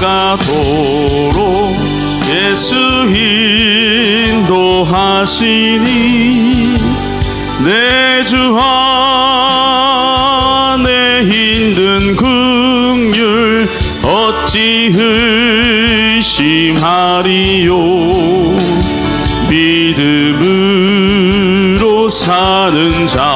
다가도록 예수 인도하시니 내 주 안에 힘든 긍휼 어찌 의심하리요? 믿음으로 사는 자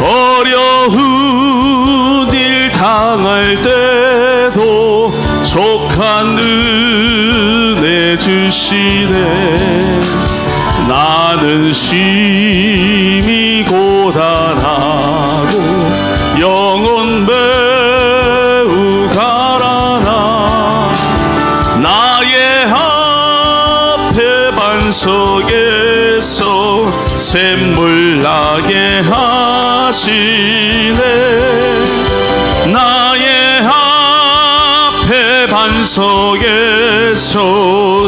어려운 일 당할 때도 족한 은혜 주시네. 나는 심히 고단하고 영혼 매우 가라나 나의 앞에 반석에서 샘물 나게 하시네. 나의 앞에 반석에서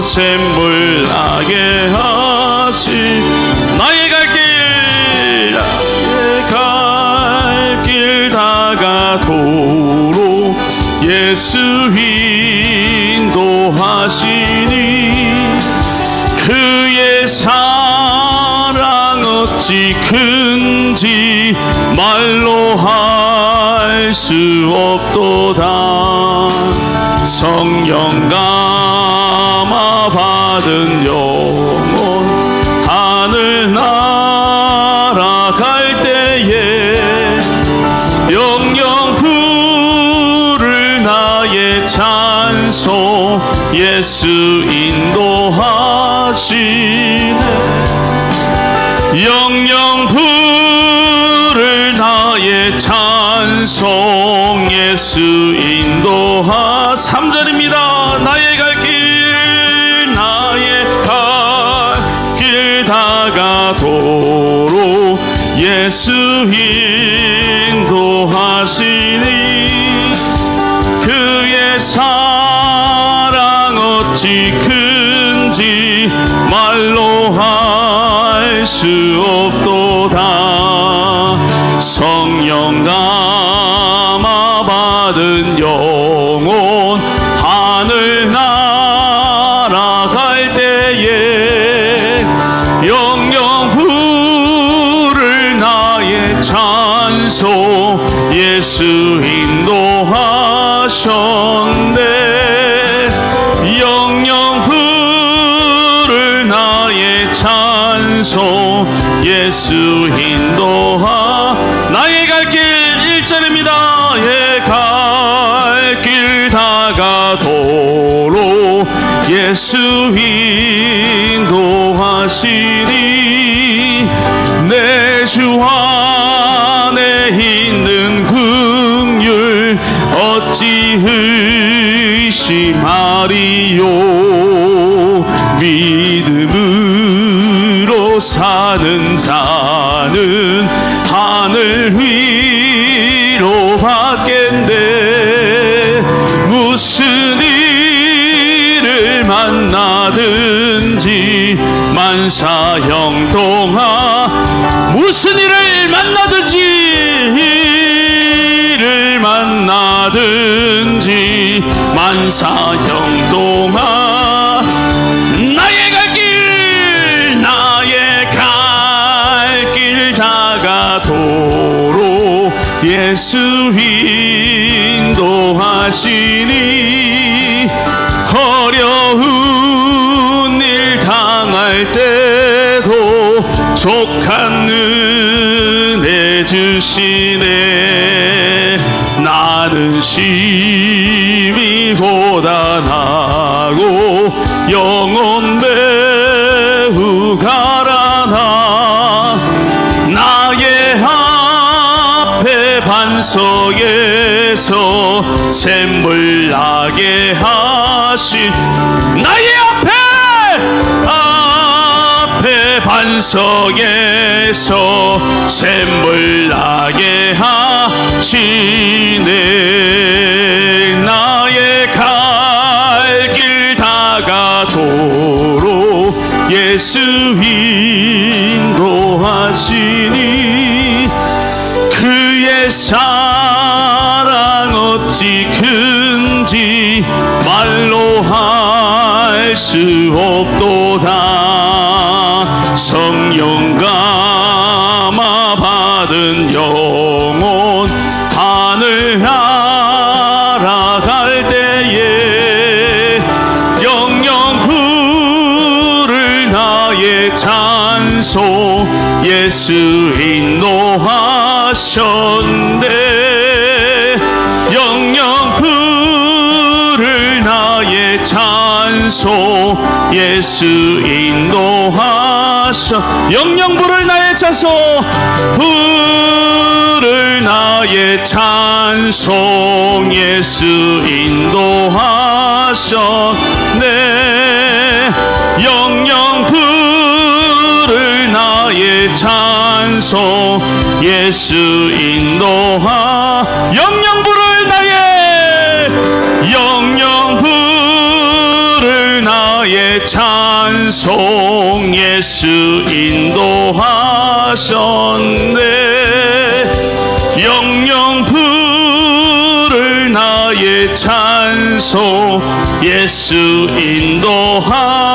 샘물 나게 하시. 나의 갈길 나의 갈길 다가도록 예수 인도하시니 어찌 큰지 말로 할 수 없도다. 성령 감아 받은 영혼 하늘 날아갈 때에 영영 부를 나의 찬송 예수 인도하시 찬송 예수 인도하 3절입니다. 나의 갈 길 나의 갈 길 다가도록 예수 인도하시니 그의 사랑 어찌 큰지 말로 할 수 없도 예수 인도하셨네 영영 부를 나의 찬송 예수 인도하 나의 갈길 1절입니다. 예 갈 길 다가도록 예수 인 의심하리요? 믿음으로 사는 자는 하늘 위로 받겠네. 무슨 일을 만나든지 만사 형통하 무슨 일을 만나든지 일을 만나든지 만사 형통하 나의 갈 길 나의 갈 길 다가도록 예수 인도하시니 어려운 일 당할 때도 족한 은혜 주시네. 나는 심 영혼 배우 가라나 나의 앞에 반석에서 샘물 나게 하신 나의 앞에 앞에 반석에서 샘물 나게 하시네. 예수 인도하시니 그의 사랑 어찌 큰지 말로 할 수 없도다. 성령 찬송 예수 인도하셨네 영영 부를 나의 찬송 예수 인도하셔. 영영 부를 나의 찬송 부를 나의 찬송 예수 인도하셨네. 영영 찬송 예수 인도하 영영 부를 나의 영영 부를 나의 찬송 예수 인도하셨네. 영영 부를 나의 찬송 예수 인도하셨네